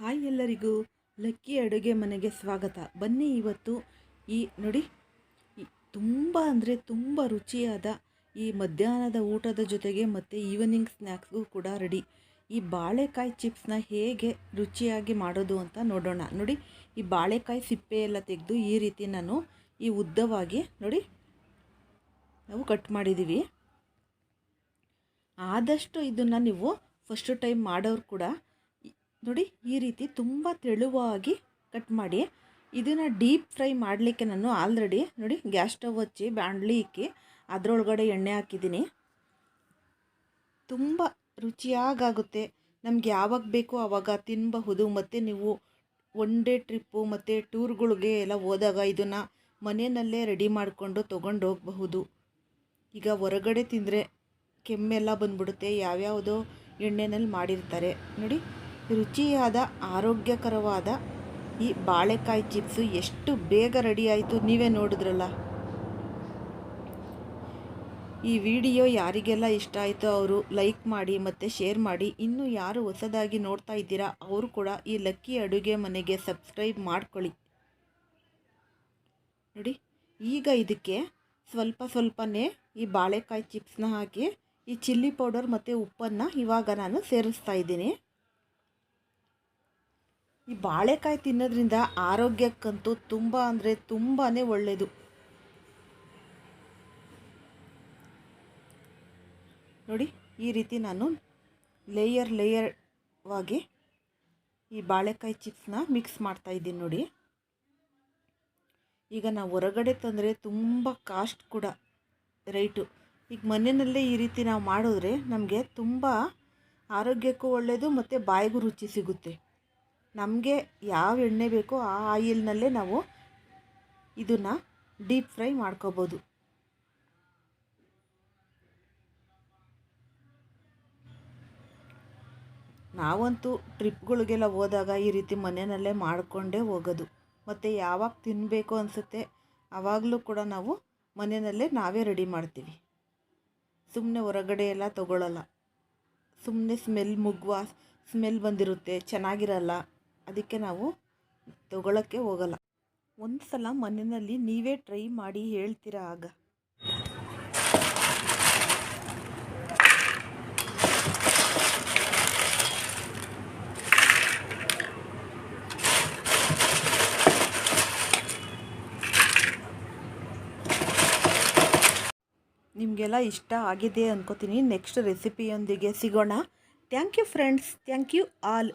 Hi ಎಲ್ಲರಿಗೂ lucky ಅಡುಗೆ ಮನೆಗೆ ಸ್ವಾಗತ. ಬನ್ನಿ ಇವತ್ತು ಈ ನೋಡಿ ತುಂಬ ಅಂದರೆ ತುಂಬ ರುಚಿಯಾದ ಈ ಮಧ್ಯಾಹ್ನದ ಊಟದ ಜೊತೆಗೆ ಮತ್ತು ಈವ್ನಿಂಗ್ ಸ್ನ್ಯಾಕ್ಸ್ಗೂ ಕೂಡ ರೆಡಿ ಈ ಬಾಳೆಕಾಯಿ ಚಿಪ್ಸ್ನ ಹೇಗೆ ರುಚಿಯಾಗಿ ಮಾಡೋದು ಅಂತ ನೋಡೋಣ. ನೋಡಿ, ಈ ಬಾಳೆಕಾಯಿ ಸಿಪ್ಪೆ ಎಲ್ಲ ತೆಗೆದು ಈ ರೀತಿ ನಾನು ಈ ಉದ್ದವಾಗಿ ನೋಡಿ ನಾವು ಕಟ್ ಮಾಡಿದ್ದೀವಿ ಆದಷ್ಟು ಇದನ್ನು ನೀವು ಫಸ್ಟ್ ಟೈಮ್ ಮಾಡೋರು ಕೂಡ ನೋಡಿ, ಈ ರೀತಿ ತುಂಬ ತೆಳುವಾಗಿ ಕಟ್ ಮಾಡಿ, ಇದನ್ನು ಡೀಪ್ ಫ್ರೈ ಮಾಡಲಿಕ್ಕೆ ನಾನು ಆಲ್ರೆಡಿ ನೋಡಿ ಗ್ಯಾಸ್ ಸ್ಟವ್ ಹಚ್ಚಿ, ಬಾಣಲಿ ಇಕ್ಕಿ, ಅದರೊಳಗಡೆ ಎಣ್ಣೆ ಹಾಕಿದ್ದೀನಿ. ತುಂಬ ರುಚಿಯಾಗುತ್ತೆ ನಮ್ಗೆ ಯಾವಾಗ ಬೇಕೋ ಆವಾಗ ತಿನ್ನಬಹುದು ಮತ್ತು ನೀವು ಒನ್ ಡೇ ಟ್ರಿಪ್ಪು ಮತ್ತು ಟೂರ್ಗಳಿಗೆ ಎಲ್ಲ ಹೋದಾಗ ಇದನ್ನು ಮನೆಯಲ್ಲೇ ರೆಡಿ ಮಾಡಿಕೊಂಡು ತೊಗೊಂಡು ಹೋಗಬಹುದು. ಈಗ ಹೊರಗಡೆ ತಿಂದರೆ ಕೆಮ್ಮೆಲ್ಲ ಬಂದ್ಬಿಡುತ್ತೆ. ಯಾವ್ಯಾವುದೋ ಎಣ್ಣೆನಲ್ಲಿ ಮಾಡಿರ್ತಾರೆ. ನೋಡಿ ರುಚಿಯಾದ, ಆರೋಗ್ಯಕರವಾದ ಈ ಬಾಳೆಕಾಯಿ ಚಿಪ್ಸು ಎಷ್ಟು ಬೇಗ ರೆಡಿ ಆಯಿತು ನೀವೇ ನೋಡಿದ್ರಲ್ಲ. ಈ ವಿಡಿಯೋ ಯಾರಿಗೆಲ್ಲ ಇಷ್ಟ ಆಯಿತು ಅವರು ಲೈಕ್ ಮಾಡಿ ಮತ್ತು ಶೇರ್ ಮಾಡಿ. ಇನ್ನೂ ಯಾರು ಹೊಸದಾಗಿ ನೋಡ್ತಾ ಇದ್ದೀರಾ, ಅವರು ಕೂಡ ಈ ಲಕ್ಕಿ ಅಡುಗೆ ಮನೆಗೆ ಸಬ್ಸ್ಕ್ರೈಬ್ ಮಾಡ್ಕೊಳ್ಳಿ. ನೋಡಿ, ಈಗ ಇದಕ್ಕೆ ಸ್ವಲ್ಪ ಸ್ವಲ್ಪನೇ ಈ ಬಾಳೆಕಾಯಿ ಚಿಪ್ಸ್ನ ಹಾಕಿ, ಈ ಚಿಲ್ಲಿ ಪೌಡರ್ ಮತ್ತು ಉಪ್ಪನ್ನು ಇವಾಗ ನಾನು ಸೇರಿಸ್ತಾ ಇದ್ದೀನಿ. ಈ ಬಾಳೆಕಾಯಿ ತಿನ್ನೋದ್ರಿಂದ ಆರೋಗ್ಯಕ್ಕಂತೂ ತುಂಬ ಅಂದರೆ ತುಂಬಾ ಒಳ್ಳೆಯದು ನೋಡಿ, ಈ ರೀತಿ ನಾನು ಲೇಯರ್ ಲೇಯರ್ವಾಗಿ ಈ ಬಾಳೆಕಾಯಿ ಚಿಪ್ಸ್ನ ಮಿಕ್ಸ್ ಮಾಡ್ತಾ ಇದ್ದೀನಿ ನೋಡಿ. ಈಗ ನಾವು ಹೊರಗಡೆ ತಂದರೆ ತುಂಬ ಕಾಸ್ಟ್ ಕೂಡ ರೈಟು ಈಗ ಮನೆಯಲ್ಲೇ ಈ ರೀತಿ ನಾವು ಮಾಡಿದ್ರೆ ನಮಗೆ ತುಂಬ ಆರೋಗ್ಯಕ್ಕೂ ಒಳ್ಳೆಯದು ಮತ್ತು ಬಾಯಿಗೂ ರುಚಿ ಸಿಗುತ್ತೆ. ನಮಗೆ ಯಾವ ಎಣ್ಣೆ ಬೇಕೋ ಆ ಆಯಿಲ್ನಲ್ಲೇ ನಾವು ಇದನ್ನು ಡೀಪ್ ಫ್ರೈ ಮಾಡ್ಕೋಬೋದು. ನಾವಂತೂ ಟ್ರಿಪ್ಗಳಿಗೆಲ್ಲ ಹೋದಾಗ ಈ ರೀತಿ ಮನೆಯಲ್ಲೇ ಮಾಡಿಕೊಂಡೇ ಹೋಗೋದು. ಮತ್ತು ಯಾವಾಗ ತಿನ್ನಬೇಕು ಅನಿಸುತ್ತೆ ಆವಾಗಲೂ ಕೂಡ ನಾವು ಮನೆಯಲ್ಲೇ ನಾವೇ ರೆಡಿ ಮಾಡ್ತೀವಿ. ಸುಮ್ಮನೆ ಹೊರಗಡೆ ಎಲ್ಲ ತೊಗೊಳ್ಳಲ್ಲ ಸುಮ್ಮನೆ ಸ್ಮೆಲ್ ಮುಗ್ವ, ಸ್ಮೆಲ್ ಬಂದಿರುತ್ತೆ, ಚೆನ್ನಾಗಿರಲ್ಲ. ಅದಕ್ಕೆ ನಾವು ತಗೊಳ್ಳೋಕ್ಕೆ ಹೋಗಲ್ಲ. ಒಂದು ಸಲ ಮನೆಯಲ್ಲಿ ನೀವೇ ಟ್ರೈ ಮಾಡಿ ಹೇಳ್ತೀರಾ ಆಗ. ನಿಮಗೆಲ್ಲ ಇಷ್ಟ ಆಗಿದೆ ಅಂದ್ಕೋತೀನಿ ನೆಕ್ಸ್ಟ್ ರೆಸಿಪಿಯೊಂದಿಗೆ ಸಿಗೋಣ. Thank you friends. Thank you all.